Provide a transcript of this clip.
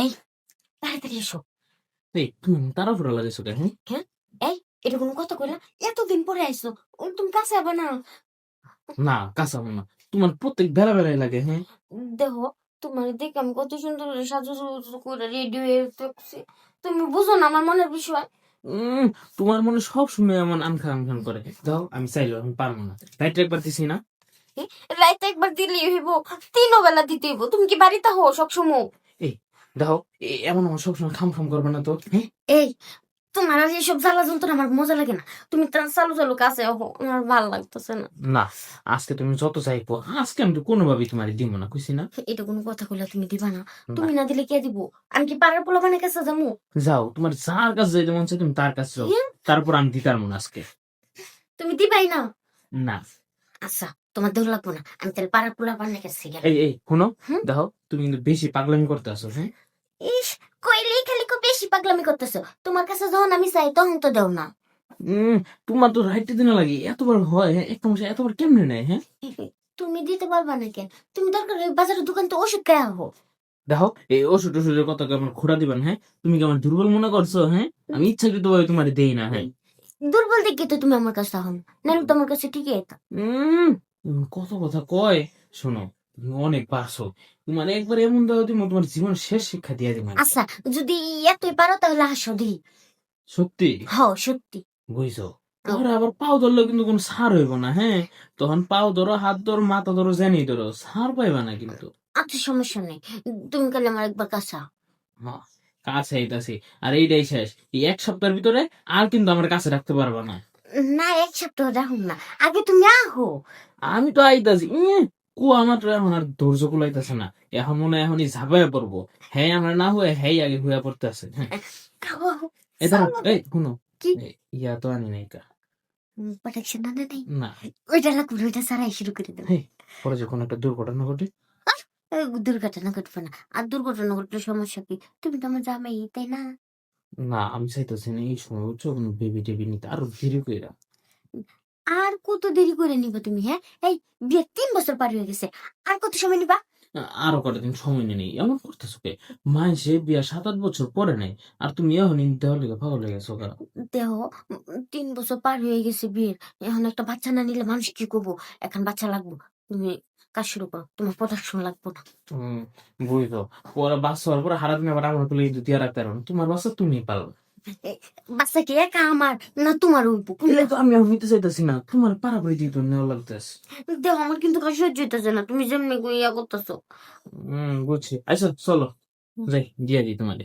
এই তাড়াতাড়ি এসো। এই তারা ফুরা লাগাইছো কে হ্যাঁ এটা কোনো কথা কইলা? এতদিন পরে আইসো তুমি কাছে আবার না। না কাঁচা না। তোমার প্রত্যেক বেলা বেলায় লাগে হ্যাঁ? দেখো তোমার দেখে আমি কত সুন্দর সাজু সাজু করে রেডি হয়ে থাকছি। তুমি বুঝো না আমার মনের বিষয়? তোমার মনে সব সময় এমন আনখান আনখান করে। দাও আমি চাইলেও আমি পারব না। রাইট একবার দিছি না? রাইতে একবার দিলেই হইব তিনও বেলা দিতে হইব। তুমি কি বাড়িতে হো সবসময়? দাও এ- এমন আমার সবসময় খাম খাম করবে না তো। এই তোমার আর এসব জ্বালা যন্ত্রণা আমার মজা লাগে না। তুমি চালু চালু কাছে আমার ভালো লাগতেছে না। না আজকে তুমি যত চাইব আজকে আমি তো কোনোভাবেই তোমার দিব না খুশি না। এটা কোনো কথা কইলা তুমি দিবা না। তুমি না দিলে কে দিব? আমি কি পাড়ার পোলা বানের কাছে যাব যাও তোমার যার কাছে যাইতে মন চাই তুমি তার কাছে যাও? তারপর আমি দিতার মন আজকে। তুমি দিবাই না? না। আচ্ছা তোমার দেহ লাগবো না আমি তাহলে পাড়ার পোলা বানের কাছে গেলাম। এই এই শুনো দেখো তুমি কিন্তু বেশি পাগলামি করতে আসো হ্যাঁ ইস কইলেই খালি খুব বেশি পাগলামি করতেছো। তোমার কাছে যখন আমি চাই তখন তো দেও না। উম, তোমার তো রাইটে দিন লাগে এতবার হয় মাসে এতবার কেমনে নেয় হ্যাঁ? তুমি দিতে পারবা না কেন? তুমি দরকার হলে বাজারের দোকান তো ওষুধ খায় হো দেখো এই ওষুধ ওষুধের কথা কেমন খোড়া দিবেন হ্যাঁ? তুমি কি আমার দুর্বল মনে করছ হ্যাঁ? আমি ইচ্ছাকৃত ভাবে তোমার দেই না হ্যাঁ? দুর্বল দেখে তো তুমি আমার কাছে হন নাহলে তো আমার কাছে ঠিকই এটা উম, কত কথা কয় শোনো। তুমি অনেক পারছ। তোমার একবার এমন দাও তুমি তোমার জীবন শেষ শিক্ষা দিয়ে দিবে আচ্ছা যদি এতই পারো তাহলে হাসো দি। সত্যি? হ সত্যি। বুঝছ? তাহলে আবার পাও ধরলেও কিন্তু কোনো সার হইব না হ্যাঁ? তখন পাও ধরো হাত ধরো মাথা ধরো জানি ধরো সার পাইবা না কিন্তু। আচ্ছা সমস্যা নেই। তুমি কালে আমার একবার কাছা হ্যাঁ, কাছে আইতাছি আর এইটাই শেষ। এই এক সপ্তাহের ভিতরে আর কিন্তু আমার কাছে রাখতে পারবা না। না এক সপ্তাহ রাখুন না। আগে তুমি আহো। আমি তো আইতাছি আমার তো এখন আর ধৈর্য কুলাইতেছে না। এখন মনে হয় এখনই ঝাঁপাইয়া পড়ব হ্যাঁ আমরা না হয়ে হ্যাঁ আগে হইয়া পড়তেছে হ্যাঁ এই শুনো? ইয়া তো আনি নাই কা। প্রোটেকশন না নেই? না। ওইটা লাগবে ওইটা সারাই শুরু করে দেবো পরে যখন একটা দুর্ঘটনা ঘটে? দুর্ঘটনা ঘটবে না। আর দুর্ঘটনা ঘটলে সমস্যা কি? তুমি তো আমার জামাই তাই না? না আমি চাইতেছি না এই সময় উচ্চ কোনো বেবি টেবি নিতে আরও দেরি কইরা আর কত দেরি করে নিবা তুমি হ্যাঁ? এই বিয়ে তিন বছর পার হয়ে গেছে আর কত সময় নিবা? আরও কটা দিন সময় নেই এমন করতেছো কে? মাইসে বিয়া সাত আট বছর পরে নাই আর তুমি এখন নিতে হলে পাগল হয়ে গেছো কারণ দেহ তিন বছর পার হয়ে গেছে বিয়ের এখন একটা বাচ্চা না নিলে মানুষ কি করব? এখন বাচ্চা লাগবো তুমি কাজ শুরু করো তোমার প্রোটেকশন লাগবো না। বুঝতো পরে বাচ্চা হওয়ার পরে হারা দিন আবার আমার তুলে দিয়ে রাখতে পারো তোমার বাচ্চা তুমি পারো বাচ্চা কি? একা আমার? না তোমার উইপু এলে তো আমি চাইতেছি না। তোমার পারাপারি দিতে নেওয়া লাগতেছে। দেখো আমার কিন্তু কাজ সহ্য হইতেছে না। তুমি যেমনি ইয়া করতেছো। হম বুঝছি। আচ্ছা চলো। যাই দিয়া দিই তোমারে।